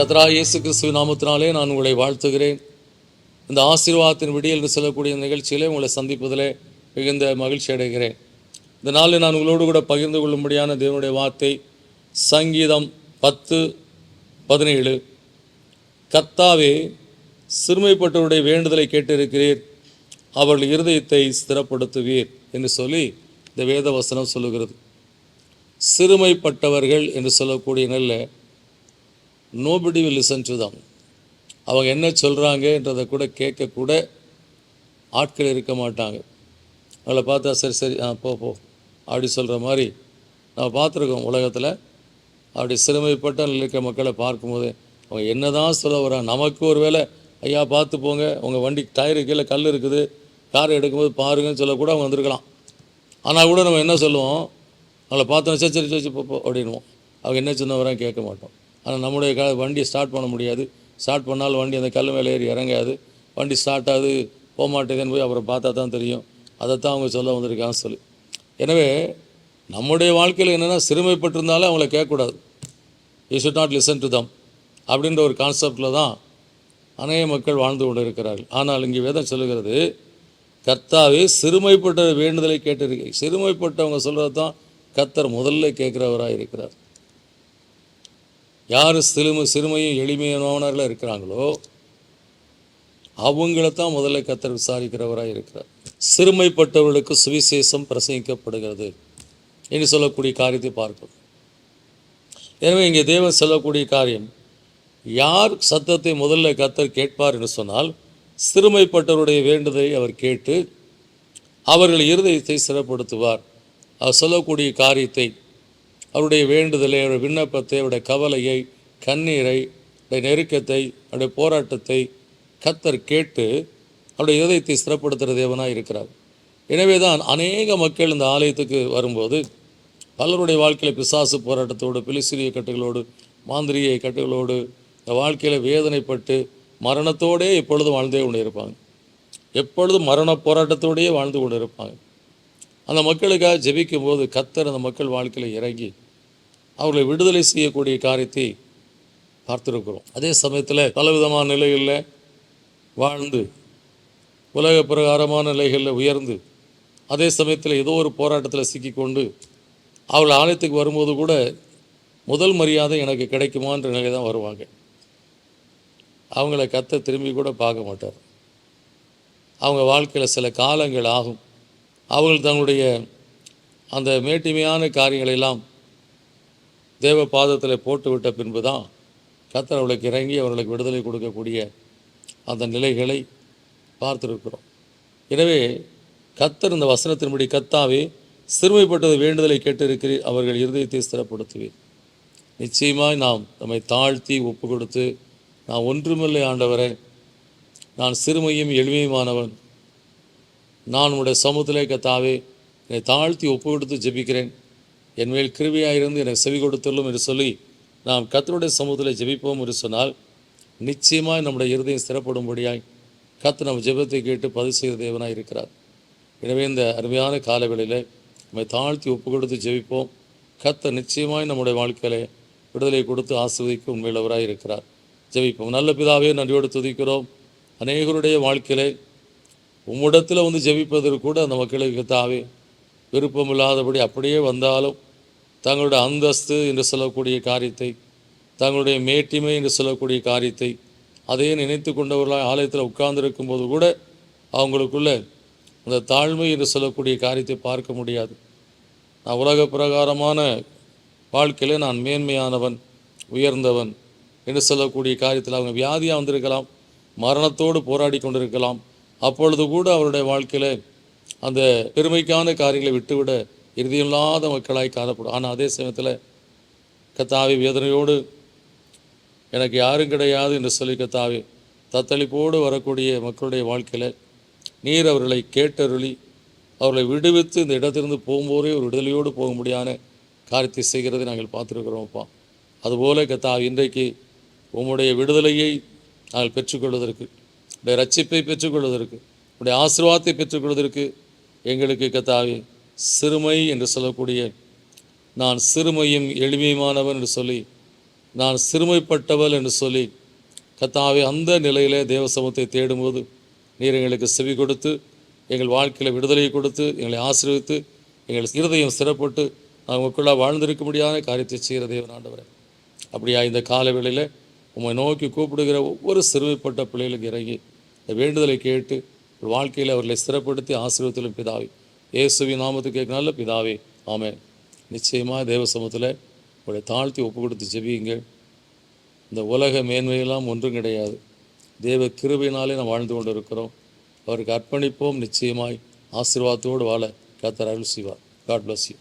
கத்ரா இயேசு கிறிஸ்துவின் நாமத்தினாலே நான் உங்களை வாழ்த்துகிறேன். இந்த ஆசீர்வாதத்தின் விடியல் என்று சொல்லக்கூடிய நிகழ்ச்சியிலே உங்களை சந்திப்பதிலே மிகுந்த மகிழ்ச்சி அடைகிறேன். இந்த நாளில் நான் உங்களோடு கூட பகிர்ந்து கொள்ளும்படியான தேவனுடைய வார்த்தை சங்கீதம் பத்து பதினேழு. கத்தாவே சிறுமைப்பட்டவருடைய வேண்டுதலை கேட்டிருக்கிறீர் அவர்கள் இருதயத்தை ஸ்திரப்படுத்துவீர் என்று சொல்லி இந்த வேத வசனம் சொல்லுகிறது. சிறுமைப்பட்டவர்கள் என்று சொல்லக்கூடிய நல்ல nobody will listen to them அவங்க என்ன சொல்கிறாங்கன்றதை கூட கேட்கக்கூட ஆட்கள் இருக்க மாட்டாங்க. அவளை பார்த்தா சரி சரி ஆ போ போ. அப்படி சொல்கிற மாதிரி நம்ம பார்த்துருக்கோம் உலகத்தில். அப்படி சிறுமைப்பட்ட இருக்கிற மக்களை பார்க்கும்போது அவங்க என்ன தான் சொல்ல வராங்க. நமக்கு ஒரு வேளை ஐயா பார்த்து போங்க. உங்கள் வண்டி டயரு கீழே கல் இருக்குது. கார் எடுக்கும்போது பாருங்கன்னு சொல்லக்கூட அவங்க வந்திருக்கலாம். ஆனால் கூட நம்ம என்ன சொல்லுவோம்? அவளை பார்த்தோம் சரி சரி சரி போ அப்படின்வோம் அவங்க என்ன சொன்ன வரான் கேட்க மாட்டோம். ஆனால் நம்முடைய க வண்டியை ஸ்டார்ட் பண்ண முடியாது. ஸ்டார்ட் பண்ணாலும் வண்டி அந்த கல் மேலே ஏறி இறங்காது. வண்டி ஸ்டார்ட் ஆகுது போக மாட்டேங்குதுன்னு போய் அப்புறம் பார்த்தா தான் தெரியும். அதைத்தான் அவங்க சொல்ல வந்திருக்காங்க சொல்லி. எனவே நம்முடைய வாழ்க்கையில் என்னென்னா சிறுமைப்பட்டிருந்தாலும் அவங்கள கேட்கக்கூடாது. You should not listen to them அப்படின்ற ஒரு கான்செப்டில் தான் அநேக மக்கள் வாழ்ந்து கொண்டு இருக்கிறார்கள் ஆனால் இங்கே வேதம் சொல்லுகிறது கர்த்தாவே சிறுமைப்பட்ட வேண்டுதலை கேட்டிருக்க சிறுமைப்பட்டவங்க சொல்கிறது தான் கர்த்தர் முதல்ல கேட்குறவராக இருக்கிறார் யார் சிறுமை சிறுமையும் எளிமையானவர்களாக இருக்கிறாங்களோ அவங்களத்தான் முதல்ல கத்தர் விசாரிக்கிறவராக இருக்கிறார். சிறுமைப்பட்டவர்களுக்கு சுவிசேஷம் பிரசங்கிக்கப்படுகிறது என்று சொல்லக்கூடிய காரியத்தை பார்க்கணும். எனவே இங்கே தேவன் சொல்லக்கூடிய காரியம் யார் சத்தத்தை முதல்ல கத்தர் கேட்பார் என்று சொன்னால் சிறுமைப்பட்டவருடைய வேண்டுதலை அவர் கேட்டு அவர்கள் இருதயத்தை சிறப்படுத்துவார். அவர் சொல்லக்கூடிய காரியத்தை அவருடைய வேண்டுதலை அவருடைய விண்ணப்பத்தை அவருடைய கவலையை கண்ணீரை அவருடைய நெருக்கத்தை அவருடைய போராட்டத்தை கத்தர் கேட்டு அவருடைய இதயத்தை சிறப்படுத்துகிற தேவனாக இருக்கிறார். எனவே தான் அநேக மக்கள் இந்த ஆலயத்துக்கு வரும்போது பலருடைய வாழ்க்கையில் பிசாசு போராட்டத்தோடு பிலிசிறிய கட்டுகளோடு மாந்திரிய கட்டுகளோடு இந்த வாழ்க்கையில் வேதனைப்பட்டு மரணத்தோடே எப்பொழுதும் வாழ்ந்தே கொண்டு இருப்பாங்க எப்பொழுதும் மரண போராட்டத்தோடையே வாழ்ந்து கொண்டு இருப்பாங்க அந்த மக்களுக்காக ஜெபிக்கும் போது கத்தர் அந்த மக்கள் வாழ்க்கையில் இறங்கி அவர்களை விடுதலை செய்யக்கூடிய காரியத்தை பார்த்துருக்கிறோம். அதே சமயத்தில் பலவிதமான நிலைகளில் வாழ்ந்து உலக பிரகாரமான நிலைகளில் உயர்ந்து அதே சமயத்தில் ஏதோ ஒரு போராட்டத்தில் சிக்கிக்கொண்டு அவள் ஆலயத்துக்கு வரும்போது கூட முதல் மரியாதை எனக்கு கிடைக்குமான்ற நிலை தான் வருவாங்க. அவங்கள கத்த திரும்பி கூட பார்க்க மாட்டார். அவங்க வாழ்க்கையில் சில காலங்கள் ஆகும். அவர்கள் தங்களுடைய அந்த மேட்டிமையான காரியங்களை எல்லாம் தேவ பாதத்தில் போட்டுவிட்ட பின்பு தான் கத்தர் அவளுக்கு இறங்கி அவர்களுக்கு விடுதலை கொடுக்கக்கூடிய அந்த நிலைகளை பார்த்துருக்கிறோம். எனவே கத்தர் இந்த வசனத்தின்படி கத்தாவே சிறுமைப்பட்டது வேண்டுதலை கேட்டிருக்கிறீர் அவர்கள் இருதயத்தை ஸ்திரப்படுத்துவீர். நிச்சயமாய் நாம் நம்மை தாழ்த்தி ஒப்பு கொடுத்து நான் ஒன்றுமில்லை ஆண்டவரே நான் சிறுமையும் எளிமையுமானவன். நான் உடைய சமூகத்திலே கத்தாவே என்னை தாழ்த்தி ஒப்பு கொடுத்து ஜெபிக்கிறேன். என் மேல் கிருவியாயிருந்து எனக்கு செவி கொடுத்துள்ளும் என்று சொல்லி நாம் கத்தருடைய சமூகத்தில் ஜெபிப்போம் என்று சொன்னால் நிச்சயமாய் நம்முடைய இருதயம் ஸ்திரப்படும்படியாய் கத்து நம்ம ஜெபத்தை கேட்டு பதிவு செய்த தேவனாக இருக்கிறார். எனவே இந்த அருமையான காலவெளியில் நம்மை தாழ்த்தி ஒப்பு கொடுத்து ஜெபிப்போம். கத்த நிச்சயமாய் நம்முடைய வாழ்க்கையிலே விடுதலை கொடுத்து ஆசிர்வதிக்க உண்மையிலவராக இருக்கிறார். ஜெபிப்போம். நல்ல பிதாவே நன்றியோடு துதிக்கிறோம். அநேகருடைய வாழ்க்கையிலே உம்மிடத்தில் வந்து ஜெபிப்பதற்கு கூட அந்த மக்களுக்கு தாவே விருப்பமில்லாதபடி அப்படியே வந்தாலும் தங்களுடைய அந்தஸ்து என்று சொல்லக்கூடிய காரியத்தை தங்களுடைய மேட்டிமை என்று சொல்லக்கூடிய காரியத்தை அதையே நினைத்து கொண்டவர்களாக ஆலயத்தில் உட்கார்ந்துருக்கும் போது கூட அவங்களுக்குள்ள அந்த தாழ்மை என்று சொல்லக்கூடிய காரியத்தை பார்க்க முடியாது. நான் உலக பிரகாரமான வாழ்க்கையில் நான் மேன்மையானவன் உயர்ந்தவன் என்று சொல்லக்கூடிய காரியத்தில் அவங்க வியாதியாக வந்திருக்கலாம் மரணத்தோடு போராடி கொண்டிருக்கலாம் அப்பொழுது கூட அவருடைய வாழ்க்கையில் அந்த பெருமைக்கான காரியங்களை விட்டுவிட இறுதியில்லாத மக்களாய் காணப்படும். ஆனால் அதே சமயத்தில் கத்தாவி வேதனையோடு எனக்கு யாரும் கிடையாது என்று சொல்லி கத்தாவி தத்தளிப்போடு வரக்கூடிய மக்களுடைய வாழ்க்கையில் நீர் அவர்களை கேட்டருளி அவர்களை விடுவித்து இந்த இடத்திலிருந்து போகும்போதே ஒரு விடுதலையோடு போக முடியாத காரியத்தை செய்கிறதை நாங்கள் பார்த்துருக்கிறோம்ப்பா. அதுபோல கத்தாவி இன்றைக்கு உம்முடைய விடுதலையை நாங்கள் பெற்றுக்கொள்வதற்கு உடைய ரட்சிப்பை பெற்றுக்கொள்வதற்கு உடைய ஆசீர்வாதத்தை பெற்றுக்கொள்வதற்கு எங்களுக்கு கத்தாவி சிறுமை என்று சொல்லக்கூடிய நான் சிறுமையும் எளிமையுமானவன் என்று சொல்லி நான் சிறுமைப்பட்டவள் என்று சொல்லி கத்தாவே அந்த நிலையிலே தேவ சமூகத்தை தேடும்போது நீர் எங்களுக்கு செவி கொடுத்து எங்கள் வாழ்க்கையில் விடுதலையை கொடுத்து எங்களை ஆசீர்வித்து எங்கள் இருதயம் சிறப்பட்டு நான் உங்களுக்குள்ள வாழ்ந்திருக்க முடியாத காரியத்தை செய்கிற தேவன் ஆண்டவரே. அப்படியா இந்த காலவேளையில் உம்மை நோக்கி கூப்பிடுகிற ஒவ்வொரு சிறுமைப்பட்ட பிள்ளைகளுக்கு இறங்கி வேண்டுதலை கேட்டு ஒரு வாழ்க்கையில் அவர்களை ஸ்திரப்படுத்தி ஆசீர்வத்திலும் பிதாவே. இயேசுவி நாமத்துக்கு கேட்கனால பிதாவே. ஆமே நிச்சயமாக தேவ சமூகத்தில் உங்களை தாழ்த்தி ஒப்பு கொடுத்து ஜெபியுங்க இந்த உலக மேன்மையெல்லாம் ஒன்றும் கிடையாது. தேவ கிருபையினாலே நாம் வாழ்ந்து கொண்டு இருக்கிறோம் அவருக்கு அர்ப்பணிப்போம். நிச்சயமாய் ஆசீர்வாதத்தோடு வாழ கத்தர் அருள் சிவா காட் பிளஸ் யூ